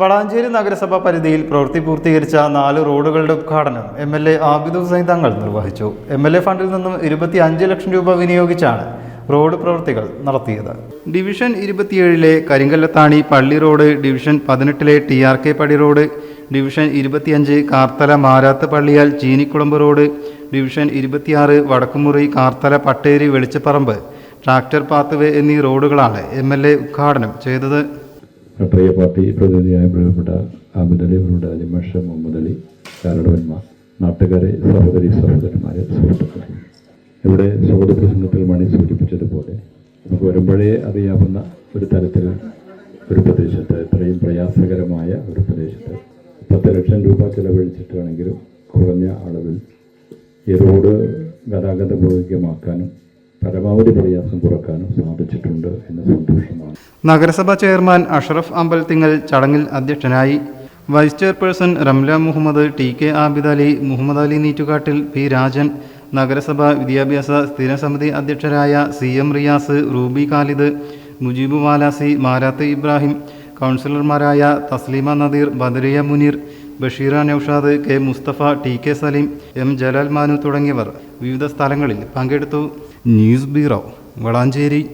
വളാഞ്ചേരി നഗരസഭ പരിധിയിൽ പ്രവൃത്തി പൂർത്തീകരിച്ച നാല് റോഡുകളുടെ ഉദ്ഘാടനം M L A Abid Hussain Thangal നിർവഹിച്ചു. എം എൽ എ ഫണ്ടിൽ നിന്നും ഇരുപത്തി അഞ്ച് ലക്ഷം രൂപ വിനിയോഗിച്ചാണ് റോഡ് പ്രവൃത്തികൾ നടത്തിയത്. ഡിവിഷൻ ഇരുപത്തിയേഴിലെ കരിങ്കല്ലത്താണി പള്ളി റോഡ് ഡിവിഷൻ പതിനെട്ടിലെ T R K Padi road division ഇരുപത്തിയഞ്ച് കാർത്തല മാരാത്ത് പള്ളിയാൽ ചീനിക്കുളമ്പ് റോഡ് ഡിവിഷൻ ഇരുപത്തിയാറ് വടക്കുമുറി കാർത്തല പട്ടേരി വെളിച്ചപ്പറമ്പ് ട്രാക്ടർ പാത്വേ എന്നീ റോഡുകളാണ് എം എൽ എ ഉദ്ഘാടനം ചെയ്തത്. പ്രിയ പാർട്ടി പ്രതിനിധിയായ പ്രിയപ്പെട്ട ആബിദ് അലി അവരുടെ അലിമഷ മുഹമ്മദ് അലി കാരടവന്മാർ നാട്ടുകാരെ സഹോദരി സഹോദരന്മാരെ സുഹൃത്തുക്കളെ. ഇവിടെ സ്വാഗത പ്രസംഗത്തിൽ മണി സൂചിപ്പിച്ചതുപോലെ നമുക്ക് വരുമ്പോഴേ അറിയാവുന്ന ഒരു തരത്തിൽ ഒരു പ്രദേശത്ത് ഇത്രയും പ്രയാസകരമായ ഒരു പ്രദേശത്ത് പത്ത് ലക്ഷം രൂപ ചെലവഴിച്ചിട്ടാണെങ്കിലും കുറഞ്ഞ അളവിൽ ഈ റോഡ് ഗതാഗത ഗതാഗതയോഗ്യമാക്കാനും പരമാവധി കുറക്കാനും എന്ന സന്തോഷമാണ്. നഗരസഭ ചെയർമാൻ അഷറഫ് അമ്പലത്തിങ്ങൽ ചടങ്ങിൽ അധ്യക്ഷനായി. Vice chairperson Ramla Muhammad T K Abid Ali Muhammad Ali Neettukattil P Rajan നഗരസഭ വിദ്യാഭ്യാസ സ്ഥിരസമിതി അധ്യക്ഷരായ സി എം റിയാസ് റൂബി ഖാലിദ് മുജീബ് വാലാസി മാരാത്ത് ഇബ്രാഹിം കൗൺസിലർമാരായ Thasleema Nadeer Badariya Muneer Basheera Naushad K Musthafa T K Saleem M Jalal Manu തുടങ്ങിയവർ. വിവിധ സ്ഥലങ്ങളിൽ പങ്കെടുത്തു. News bureau Valanchery.